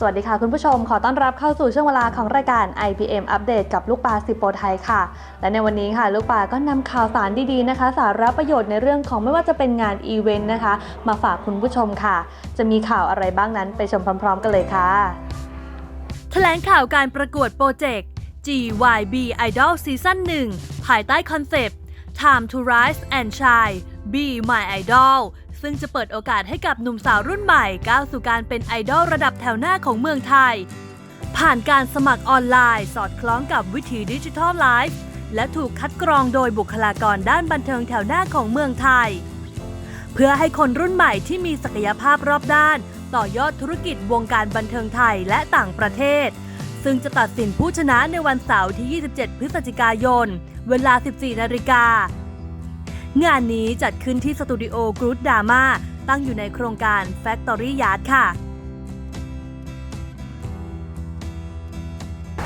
สวัสดีค่ะคุณผู้ชมขอต้อนรับเข้าสู่ช่วงเวลาของรายการ IPM อัปเดตกับลูกปลาสิโปไทยค่ะ และในวันนี้ค่ะ ลูกปลาก็นำข่าวสารดีๆนะคะ สาระประโยชน์ในเรื่องของไม่ว่าจะเป็นงานอีเวนต์นะคะ มาฝากคุณผู้ชมค่ะ จะมีข่าวอะไรบ้างนั้นไปชมพร้อม ๆ กันเลยค่ะแถลงข่าวการประกวดโปรเจกต์ GYB Idol Season 1 ภายใต้คอนเซปต์ Time to Rise and Shine Be My Idol ซึ่งจะเปิดโอกาสให้กับหนุ่มสาวรุ่นใหม่ก้าวสู่การเป็นไอดอลระดับแถวหน้าของเมืองไทย ผ่านการสมัครออนไลน์ สอดคล้องกับวิถีดิจิทัลไลฟ์และถูกคัดกรองโดยบุคลากรด้านบันเทิงแถวหน้าของเมืองไทย เพื่อให้คนรุ่นใหม่ที่มีศักยภาพรอบด้าน ต่อยอดธุรกิจวงการบันเทิงไทยและต่างประเทศ ซึ่งจะตัดสินผู้ชนะในวันเสาร์ที่ 27 พฤศจิกายน เวลา 14 นาฬิกา งานนี้จัดขึ้นที่สตูดิโอกรูดดาม่าตั้งอยู่ในโครงการ Factory Yard ค่ะ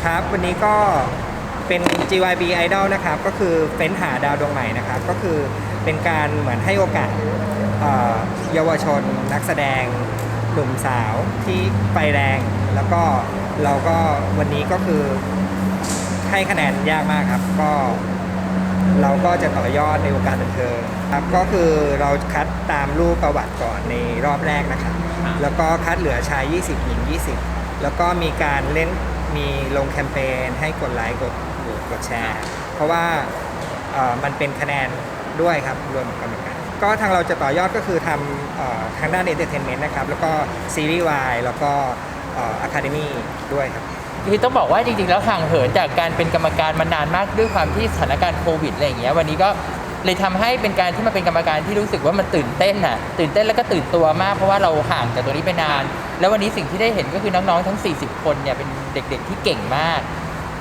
ครับ วันนี้ก็เป็น GYB Idol นะครับ ก็คือเฟ้นหาดาวดวงใหม่นะครับ ก็คือเป็นการเหมือนให้โอกาสเอ่อเยาวชนนักแสดงหนุ่มสาวที่ไฟแรง แล้วก็เราก็วันนี้ก็คือให้คะแนนยากมากครับ ก็ เราก็จะต่อยอดในวงการบันเทิงครับก็คือเราคัดตามรูปประวัติก่อนในรอบแรกนะครับแล้วก็คัดเหลือชาย 20 หญิง 20 แล้วก็มีการเล่นมีลงแคมเปญให้กดไลค์กดกดแชร์ เพราะว่าเอ่อมันเป็นคะแนนด้วยครับรวมกรรมการก็ทางเราจะต่อยอดก็คือทำเอ่อทางด้านเอนเตอร์เทนเมนต์นะครับ แล้วก็ซีรีส์วายแล้วก็อะคาเดมี่ด้วยครับ คือต้องบอกว่าจริงๆ แล้วห่างเหินจากการเป็นกรรมการมานานมากด้วยความที่สถานการณ์โควิดอะไรอย่างเงี้ยวันนี้ก็เลยทำให้เป็นการที่มาเป็นกรรมการที่รู้สึกว่ามันตื่นเต้นน่ะตื่นเต้นแล้วก็ตื่นตัวมากเพราะว่าเราห่างจากตัวนี้ไปนาน แล้ววันนี้สิ่งที่ได้เห็นก็คือน้องๆทั้ง 40 คนเนี่ยเป็นเด็กๆที่เก่งมาก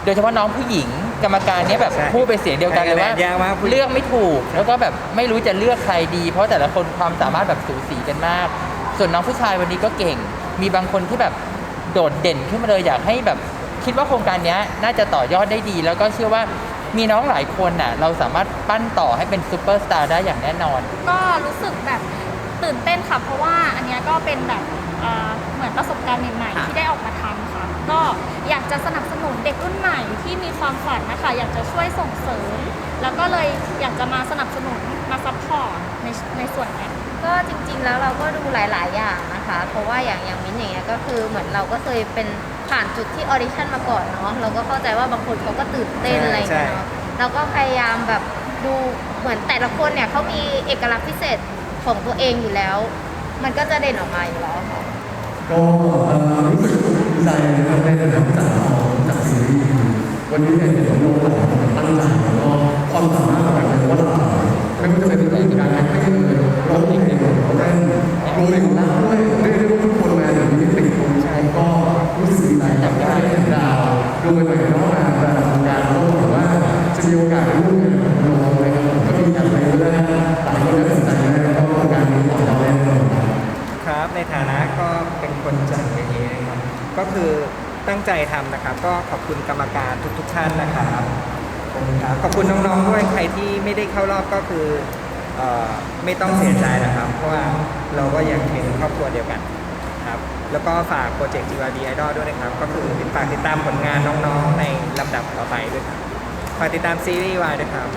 โดยเฉพาะน้องผู้หญิงกรรมการเนี่ยแบบใช่พูดเป็นเสียงเดียวกันเลยว่าให้คะแนนยากมากผู้หญิงเลือกไม่ถูก แล้วก็แบบไม่รู้จะเลือกใครดี เพราะแต่ละคนความสามารถแบบสูสีกันมาก ส่วนน้องผู้ชายวันนี้ก็เก่ง มีบางคนที่แบบ โดดเด่นขึ้นมาเลยอยากให้แบบคิดว่าโครงการเนี้ยน่าจะต่อยอดได้ดี แล้วก็เชื่อว่ามีน้องหลายคนน่ะเราสามารถปั้นต่อให้เป็นซูเปอร์สตาร์ได้อย่างแน่นอน ก็รู้สึกแบบตื่นเต้นค่ะ เพราะว่าอันเนี้ยก็เป็นแบบเอ่อเหมือนประสบการณ์ใหม่ๆที่ได้ออกมาทำค่ะ ก็อยากจะสนับสนุนเด็กรุ่นใหม่ที่มีความฝันนะคะ อยากจะช่วยส่งเสริม แล้วก็เลยอยากจะมาสนับสนุน มาซัพพอร์ตในในส่วนเนี้ยก็จริงๆแล้วเราก็ดูหลาย ๆ อย่างนะคะ เพราะว่าอย่างอย่างมิ้นอย่างเงี้ยก็คือเหมือนเราก็เคยเป็นผ่านจุดที่ออดิชั่นมาก่อนเนาะเราก็เข้าใจว่าบางคนเขาก็ตื่นเต้นใช่อะไรอย่างเงี้ยเนาะเราก็พยายามแบบดูเหมือนแต่ละคนเนี่ยเขามีเอกลักษณ์พิเศษของตัวเองอยู่แล้ว มันก็จะเด่นออกมาอยู่แล้วค่ะ ก็เอ่อรู้สึกดีใจนะครับได้ได้รับจากของจากซีรีส์วันนี้เนี่ยเห็นน้องๆหลายคนตั้งใจแล้วก็ความสามารถ ฐานะก็เป็นคนจัดอย่างนี้นะครับ ก็คือตั้งใจทำนะครับ ก็ขอบคุณกรรมการทุกๆท่านนะครับขอบคุณครับขอบคุณน้องๆด้วยใครที่ไม่ได้เข้ารอบก็คือเอ่อไม่ต้องเสียใจนะครับ เพราะว่าเราก็ยังเป็นครอบครัวเดียวกันครับ แล้วก็ฝากโปรเจกต์ GYB Idol ด้วยนะครับ ก็คือฝากติดตามผลงานน้องๆในลำดับต่อไปด้วยครับฝากติดตามซีรีส์วายด้วยครับ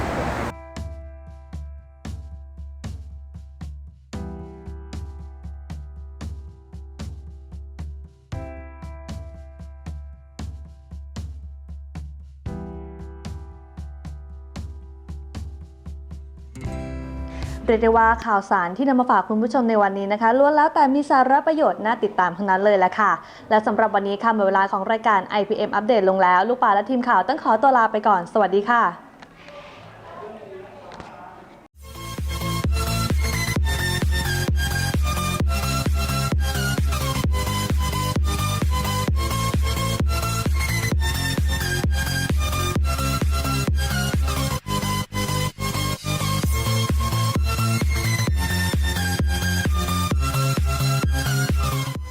เรียกได้ว่าข่าวสารที่นำมาฝากคุณผู้ชมในวันนี้นะคะล้วนแล้วแต่มีสาระประโยชน์น่าติดตามทั้งนั้นเลยแหละค่ะ และสำหรับวันนี้ค่ะหมดเวลาของรายการ IPM อัปเดตลงแล้ว ลูกปลาและทีมข่าวต้องขอตัวลาไปก่อน สวัสดีค่ะ